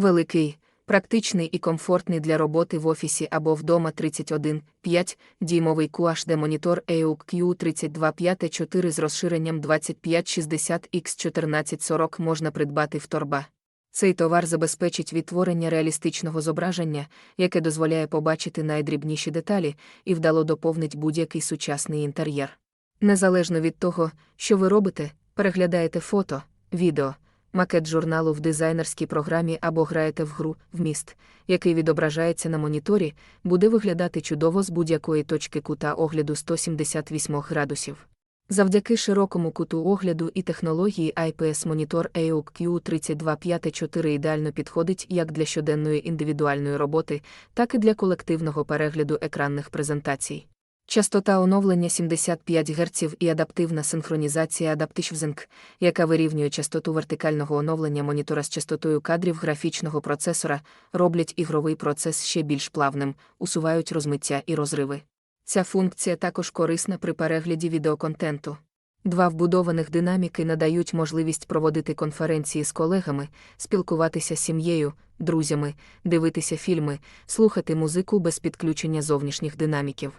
Великий, практичний і комфортний для роботи в офісі або вдома 31,5 діймовий QHD монітор EOQ 3254 з розширенням 2560X1440 можна придбати в торба. Цей товар забезпечить відтворення реалістичного зображення, яке дозволяє побачити найдрібніші деталі і вдало доповнить будь-який сучасний інтер'єр. Незалежно від того, що ви робите, переглядаєте фото, відео, макет журналу в дизайнерській програмі або граєте в гру вміст, який відображається на моніторі, буде виглядати чудово з будь-якої точки кута огляду 178 градусів. Завдяки широкому куту огляду і технології IPS-монітор EOQ 3254 ідеально підходить як для щоденної індивідуальної роботи, так і для колективного перегляду екранних презентацій. Частота оновлення 75 Гц і адаптивна синхронізація Adaptive яка вирівнює частоту вертикального оновлення монітора з частотою кадрів графічного процесора, роблять ігровий процес ще більш плавним, усувають розмиття і розриви. Ця функція також корисна при перегляді відеоконтенту. Два вбудованих динаміки надають можливість проводити конференції з колегами, спілкуватися з сім'єю, друзями, дивитися фільми, слухати музику без підключення зовнішніх динаміків.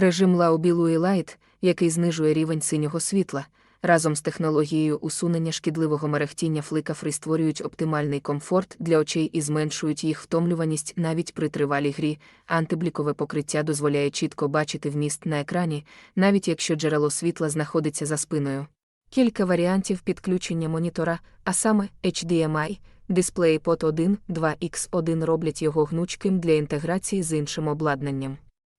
Режим Laobilui Light, який знижує рівень синього світла, разом з технологією усунення шкідливого мерехтіння фликафри створюють оптимальний комфорт для очей і зменшують їх втомлюваність навіть при тривалій грі. Антиблікове покриття дозволяє чітко бачити вміст на екрані, навіть якщо джерело світла знаходиться за спиною. Кілька варіантів підключення монітора, а саме HDMI, DisplayPort 1, 2X1 роблять його гнучким для інтеграції з іншим обладнанням.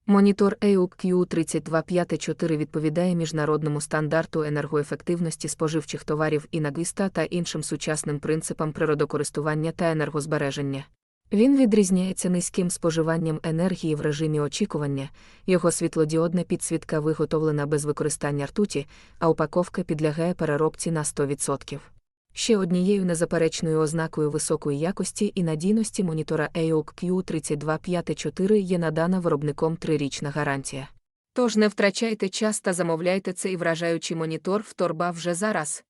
Монітор EUQ 3254 відповідає міжнародному стандарту енергоефективності споживчих товарів і нагвіста та іншим сучасним принципам природокористування та енергозбереження. Він відрізняється низьким споживанням енергії в режимі очікування, його світлодіодна підсвітка виготовлена без використання ртуті, а упаковка підлягає переробці на 100%. Ще однією незаперечною ознакою високої якості і надійності монітора EOQ 3254 є надана виробником трирічна гарантія. Тож не втрачайте час та замовляйте цей вражаючий монітор в торба вже зараз.